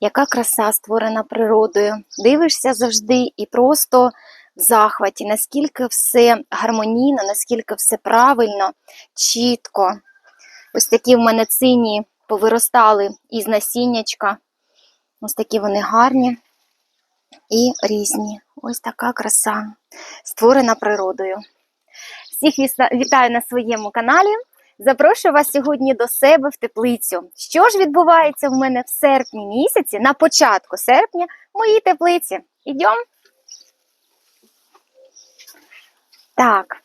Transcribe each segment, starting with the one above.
Яка краса створена природою. Дивишся завжди і просто в захваті, наскільки все гармонійно, наскільки все правильно, чітко. Ось такі в мене цині повиростали із насіннячка. Ось такі вони гарні і різні. Ось така краса, створена природою. Всіх вітаю на своєму каналі. Запрошую вас сьогодні до себе в теплицю. Що ж відбувається в мене в серпні місяці, на початку серпня, в моїй теплиці? Ідемо? Так.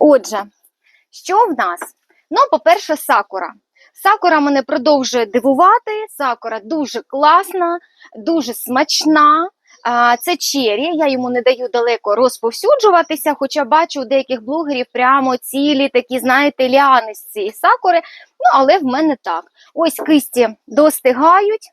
Отже, що в нас? Ну, по-перше, сакура. Сакура мене продовжує дивувати. Сакура дуже класна, дуже смачна. Це чері, я йому не даю далеко розповсюджуватися, хоча бачу у деяких блогерів прямо цілі такі, знаєте, ліани з цієї сакури. Ну, але в мене так. Ось кисті достигають.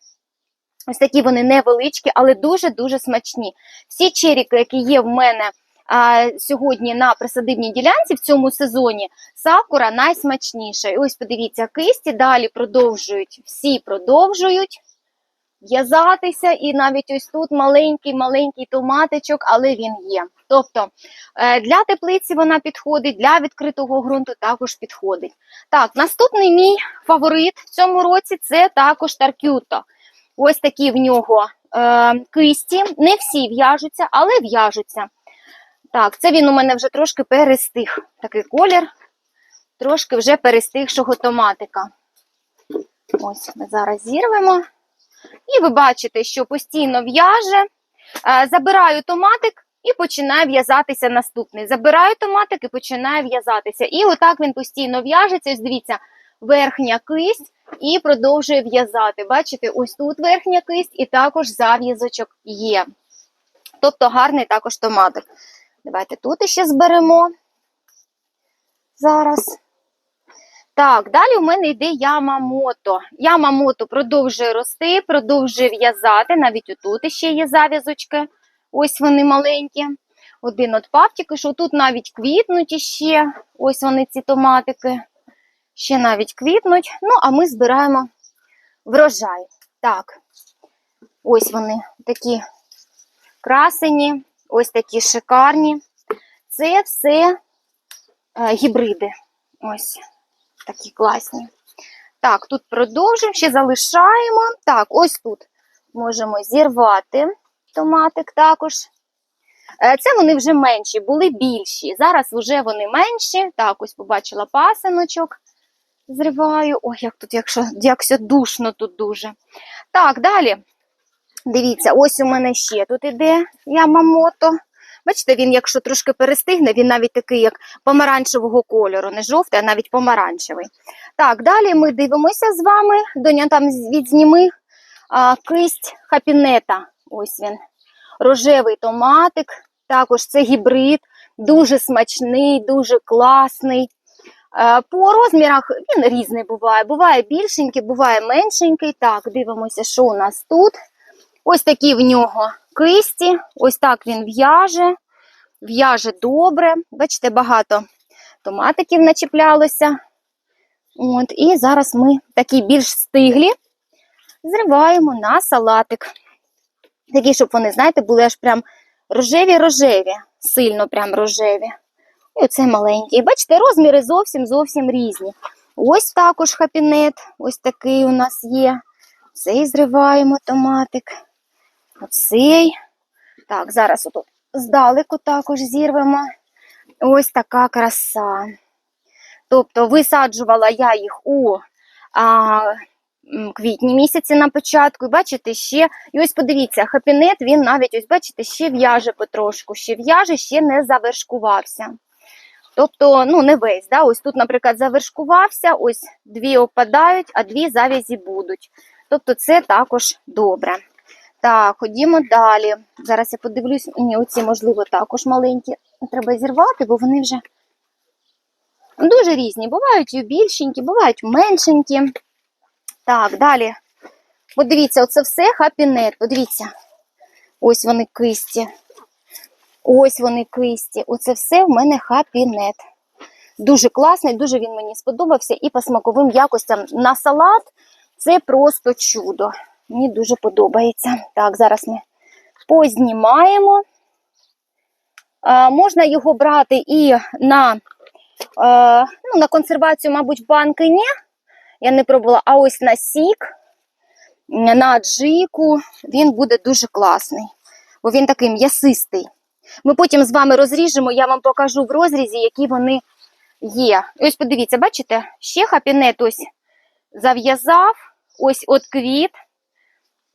Ось такі вони невеличкі, але дуже-дуже смачні. Всі черіки, які є в мене а, сьогодні на присадибній ділянці в цьому сезоні, сакура найсмачніша. І ось подивіться, кисті далі продовжують, всі продовжують в'язатися, і навіть ось тут маленький-маленький томатичок, але він є. Тобто е, для теплиці вона підходить, для відкритого ґрунту також підходить. Так, наступний мій фаворит в цьому році це також таркюто. Ось такі в нього е, кисті. Не всі в'яжуться, але в'яжуться. Так, це він у мене вже трошки перестиг. Такий колір, трошки вже перестигшого томатика. Ось ми зараз зірвемо. І ви бачите, що постійно в'яже. Е, Забираю томатик і починає в'язатися наступний. Забираю томатик і починає в'язатися. І отак він постійно в'яжеться. Ось дивіться, верхня кисть і продовжує в'язати. Бачите, ось тут верхня кисть, і також зав'язочок є. Тобто гарний також томатик. Давайте тут ще зберемо. Зараз. Так, далі у мене йде ямамото. Ямамото продовжує рости, продовжує в'язати. Навіть отут ще є зав'язочки. Ось вони маленькі. Один отпав, тільки що тут навіть квітнуть іще. Ось вони ці томатики. Ще навіть квітнуть. Ну, а ми збираємо врожай. Так, ось вони такі красені, ось такі шикарні. Це все е, гібриди. Ось такі класні. Так, тут продовжуємо, ще залишаємо. Так, ось тут можемо зірвати томатик також. Е, Це вони вже менші, були більші. Зараз вже вони менші. Так, ось побачила пасиночок. Зриваю. Ой, як тут, якщо як душно тут дуже. Так, далі. Дивіться, ось у мене ще тут іде ямамото. Бачите, він, якщо трошки перестигне, він навіть такий, як помаранчевого кольору, не жовтий, а навіть помаранчевий. Так, далі ми дивимося з вами. Доня там відзніми а, кисть хапінета. Ось він. Рожевий томатик. Також це гібрид, дуже смачний, дуже класний. По розмірах він різний буває. Буває більшенький, буває меншенький. Так, дивимося, що у нас тут. Ось такі в нього кисті. Ось так він в'яже. В'яже добре. Бачите, багато томатиків начіплялося. От, і зараз ми такі більш стиглі зриваємо на салатик. Такі, щоб вони, знаєте, були аж прям рожеві-рожеві, сильно прям рожеві. І оце маленький. Бачите, розміри зовсім зовсім різні. Ось також хапінет, ось такий у нас є. Цей зриваємо томатик. Оцей. Так, зараз отут здалеку також зірвемо. Ось така краса. Тобто висаджувала я їх у а, квітні місяці на початку. І бачите, ще. І ось подивіться, хапінет, він навіть, ось бачите, ще в'яже потрошку, ще в'яже, ще не завершкувався. Тобто, ну, не весь. Да? Ось тут, наприклад, завершкувався, ось дві опадають, а дві завязі будуть. Тобто, це також добре. Так, ходімо далі. Зараз я подивлюсь, ні, оці, можливо, також маленькі. Треба зірвати, бо вони вже дуже різні. Бувають і більшенькі, бувають меншенькі. Так, далі. Подивіться, оце все хапінет. Подивіться. Ось вони кисті. Ось вони кисті. Оце все в мене хапінет. Дуже класний, дуже він мені сподобався. І по смаковим якостям на салат, Це просто чудо. Мені дуже подобається. Так, зараз ми познімаємо. Е, можна його брати і на, е, ну, на консервацію, мабуть, банки ні. Я не пробувала, а ось на сік, на джику він буде дуже класний, бо він такий м'ясистий. Ми потім з вами розріжемо, я вам покажу в розрізі, які вони є. Ось подивіться, бачите, ще хапінет ось зав'язав, ось от квіт,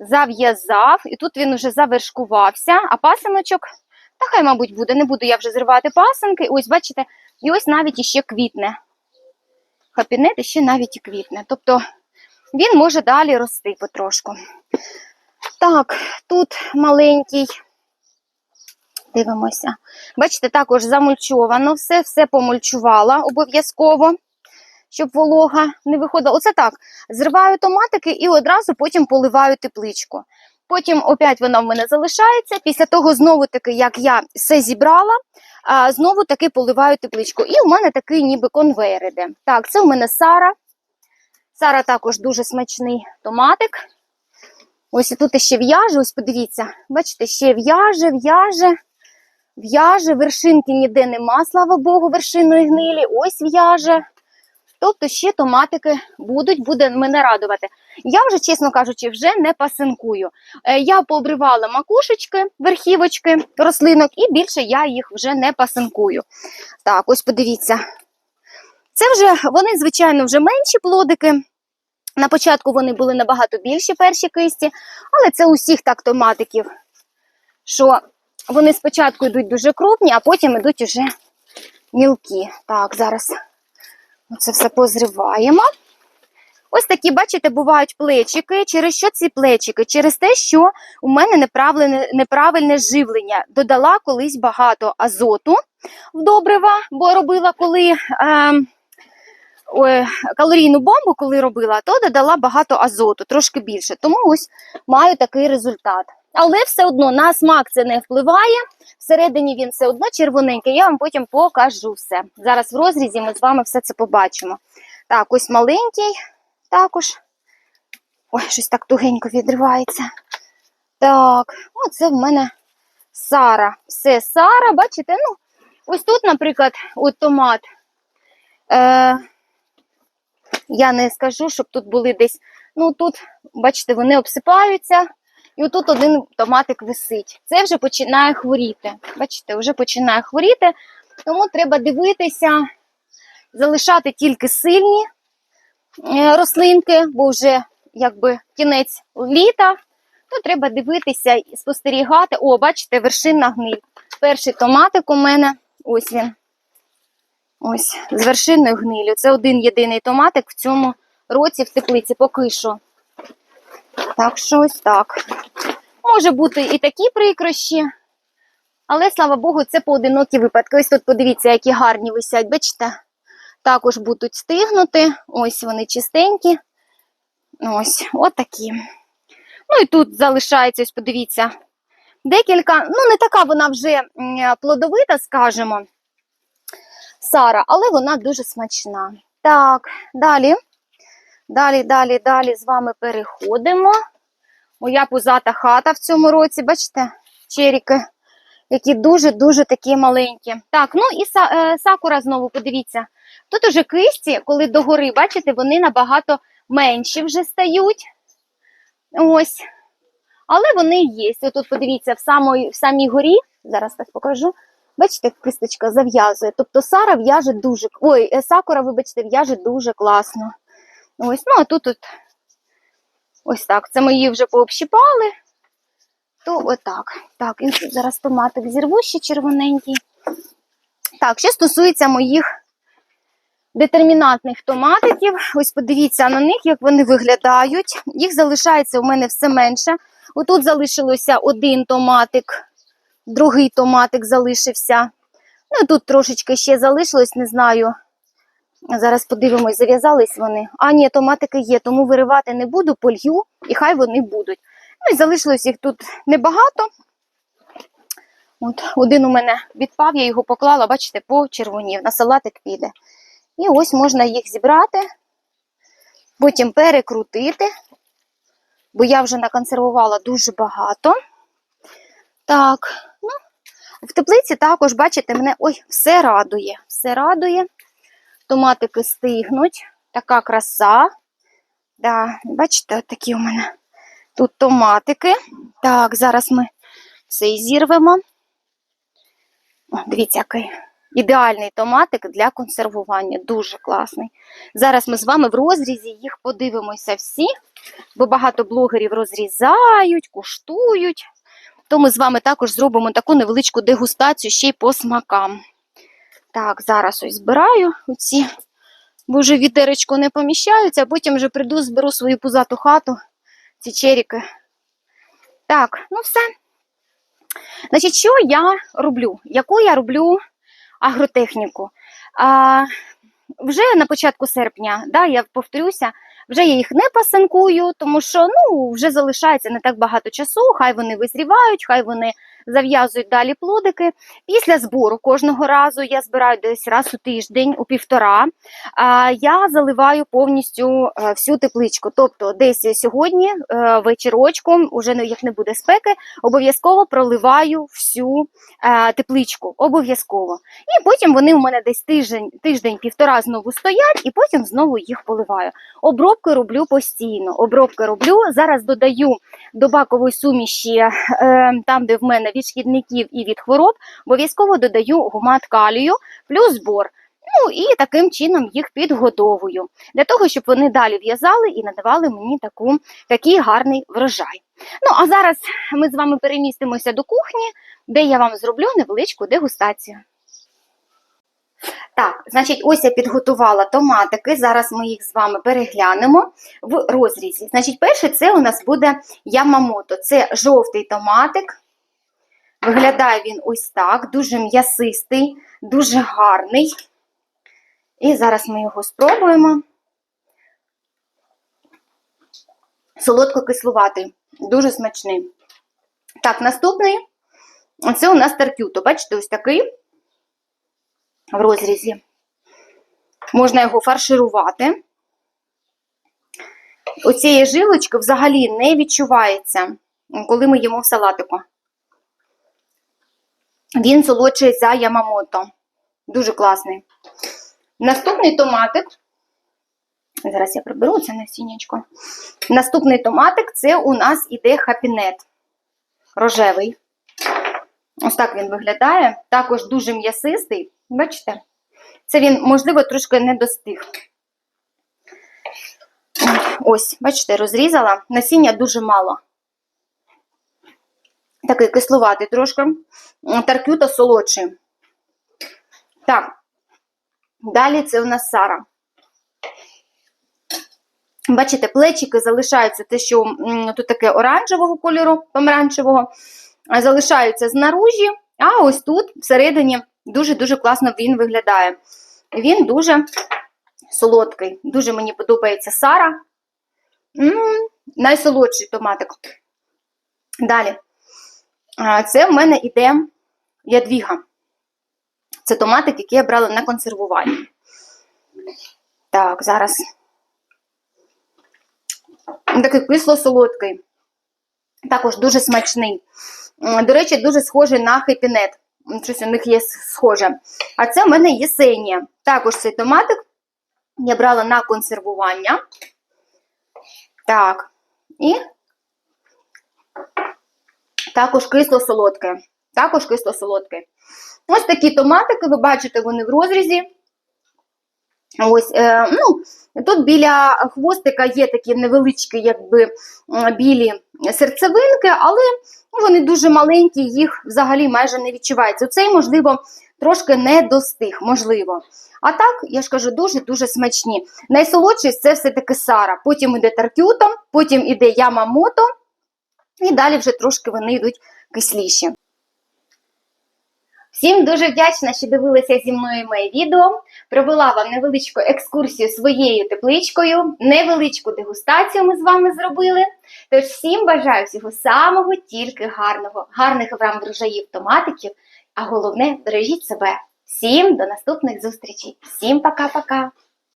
зав'язав, і тут він вже завершкувався, а пасиночок, та хай, мабуть, буде, не буду я вже зривати пасинки. Ось, бачите, і ось навіть іще квітне. Хапінет іще навіть і квітне. Тобто він може далі рости потрошку. Так, тут маленький. Дивимося. Бачите, також замульчовано все, все помульчувала обов'язково, щоб волога не виходила. Оце так. Зриваю томатики і одразу потім поливаю тепличку. Потім опять вона в мене залишається. Після того, знову таки, як я все зібрала, знову таки поливаю тепличку. І у мене такий ніби конвейер іде. Так, це у мене Сара. Сара також дуже смачний томатик. Ось тут ще в'яже, ось подивіться, бачите, ще в'яже, в'яже, в'яже, вершинки ніде нема, слава Богу, вершинної гнилі, ось в'яже. Тобто ще томатики будуть, буде мене радувати. Я вже, чесно кажучи, вже не пасинкую. Е, Я пообривала макушечки, верхівочки рослинок, і більше я їх вже не пасинкую. Так, ось подивіться. Це вже вони, звичайно, вже менші плодики. На початку вони були набагато більші перші кисті, але це усіх так томатиків, що вони спочатку йдуть дуже крупні, а потім йдуть уже мілкі. Так, зараз це все позриваємо. Ось такі, бачите, бувають плечики. Через що ці плечики? Через те, що у мене неправильне, неправильне живлення. Додала колись багато азоту в добрива, бо робила коли. Е, калорійну бомбу, коли робила, то додала багато азоту, трошки більше. Тому ось маю такий результат. Але все одно на смак це не впливає. Всередині він все одно червоненький. Я вам потім покажу все. Зараз в розрізі ми з вами все це побачимо. Так, ось маленький також. Ой, щось так тугенько відривається. Так, оце в мене Сара. Все Сара, бачите? Ну, ось тут, наприклад, от томат. Е, я не скажу, щоб тут були десь. Ну тут, бачите, вони обсипаються, і отут один томатик висить. Це вже починає хворіти. Бачите, вже починає хворіти, тому треба дивитися, залишати тільки сильні е, рослинки, бо вже якби кінець літа, то треба дивитися і спостерігати. О, бачите, вершинна гниль. Перший томатик у мене, ось він. Ось, з вершинною гнилю. Це один єдиний томатик в цьому році в теплиці поки що. Так що ось так. Може бути і такі прикрощі, але, слава Богу, це поодинокі випадки. Ось тут подивіться, які гарні висять, бачите? Також будуть стигнути. Ось вони чистенькі. Ось, отакі. Ну і тут залишається, ось подивіться, декілька. Ну, не така вона вже плодовита, скажімо. Сара, але вона дуже смачна. Так, далі. Далі, далі, далі з вами переходимо. Моя пузата хата в цьому році, бачите, черіки, які дуже-дуже такі маленькі. Так, ну і е, сакура знову, подивіться. Тут уже кисті, коли догори, бачите, вони набагато менші вже стають. Ось. Але вони є. Отут, подивіться, в самій, в самій горі, зараз так покажу. Бачите, кисточка зав'язує. Тобто Сара в'яже дуже. Ой, сакура, вибачте, в'яже дуже класно. Ось, ну а тут от ось так. Це ми її вже пообщипали. То отак. Так, і зараз томатик зірву ще червоненький. Так, що стосується моїх детермінантних томатиків, ось подивіться на них, як вони виглядають. Їх залишається у мене все менше. Отут залишилося один томатик, другий томатик залишився. Ну, тут трошечки ще залишилось, не знаю. Зараз подивимось, зав'язались вони. А, ні, томатики є, тому виривати не буду, полью, і хай вони будуть. Ну і залишилось їх тут небагато. От, один у мене відпав, я його поклала, бачите, по червонів, на салатик піде. І ось можна їх зібрати. Потім перекрутити, бо я вже наконсервувала дуже багато. Так, ну, в теплиці також, бачите, мене ой, все радує. Все радує. Томатики стигнуть. Така краса. Да, бачите, такі у мене тут томатики. Так, зараз ми цей зірвемо. О, дивіться, який ідеальний томатик для консервування. Дуже класний. Зараз ми з вами в розрізі їх подивимося всі, бо багато блогерів розрізають, куштують. То ми з вами також зробимо таку невеличку дегустацію ще й по смакам. Так, зараз ось збираю оці, бо вже в вітеречко не поміщаються, а потім вже прийду, зберу свою пузату хату, ці черіки. Так, ну все. Значить, що я роблю? Яку я роблю агротехніку? А, вже на початку серпня, да, я повторюся, вже я їх не пасинкую, тому що ну, вже залишається не так багато часу, хай вони визрівають, хай вони зав'язують далі плодики. Після збору кожного разу я збираю десь раз у тиждень, у півтора. Я заливаю повністю е, всю тепличку. Тобто, десь сьогодні е, вечірочком, уже як не буде спеки, обов'язково проливаю всю е, тепличку. Обов'язково. І потім вони у мене десь тиждень, тиждень-півтора знову стоять, і потім знову їх поливаю. Обробки роблю постійно. Обробки роблю. Зараз додаю до бакової суміші, там, де в мене від шкідників і від хвороб, обов'язково додаю гумат калію плюс бор. Ну і таким чином їх підгодовую для того, щоб вони далі в'язали і надавали мені таку, такий гарний врожай. Ну а зараз ми з вами перемістимося до кухні, де я вам зроблю невеличку дегустацію. Так, значить, ось я підготувала томатики. Зараз ми їх з вами переглянемо в розрізі. Значить, перший це у нас буде ямамото. Це жовтий томатик. Виглядає він ось так, дуже м'ясистий, дуже гарний. І зараз ми його спробуємо. Солодко-кислуватий, дуже смачний. Так, наступний це у нас таркюто. Бачите, ось такий в розрізі. Можна його фарширувати. Оцієї жилочки взагалі не відчувається, коли ми їмо в салатику. Він солодший за ямамото. Дуже класний. Наступний томатик. Зараз я приберу це насіннячко. Наступний томатик це у нас іде хапінет. Рожевий. Ось так він виглядає. Також дуже м'ясистий. Бачите? Це він, можливо, трошки не достиг. Ось, бачите, розрізала. Насіння дуже мало. Такий кислуватий трошки. Таркюта солодший. Так. Далі це у нас Сара. Бачите, плечики залишаються те, що тут таке оранжевого кольору, помаранчевого, залишаються знаружі, а ось тут всередині дуже-дуже класно він виглядає. Він дуже солодкий. Дуже мені подобається Сара. М, найсолодший томатик. Далі. Це в мене іде ядвіга. Це томатик, який я брала на консервування. Так, зараз. Такий кисло-солодкий. Також дуже смачний. До речі, дуже схожий на хепінет. Щось у них є схоже. А це в мене єсенія. Також цей томатик я брала на консервування. Так. І також кисло-солодке. Також кисло-солодке. Ось такі томатики, ви бачите, вони в розрізі. Ось, е, ну, Тут біля хвостика є такі невеличкі, якби білі серцевинки, але ну, вони дуже маленькі, їх взагалі майже не відчувається. Цей, можливо, трошки не достиг, можливо. А так, я ж кажу, дуже-дуже смачні. Найсолодший це все-таки Сара. Потім іде таркюто, потім іде ямамото, і далі вже трошки вони йдуть кисліші. Всім дуже вдячна, що дивилися зі мною моє відео. Провела вам невеличку екскурсію своєю тепличкою, невеличку дегустацію ми з вами зробили. Тож всім бажаю всього самого, тільки гарного, гарних вам врожаїв томатиків, а головне, бережіть себе. Всім до наступних зустрічей. Всім пока-пока!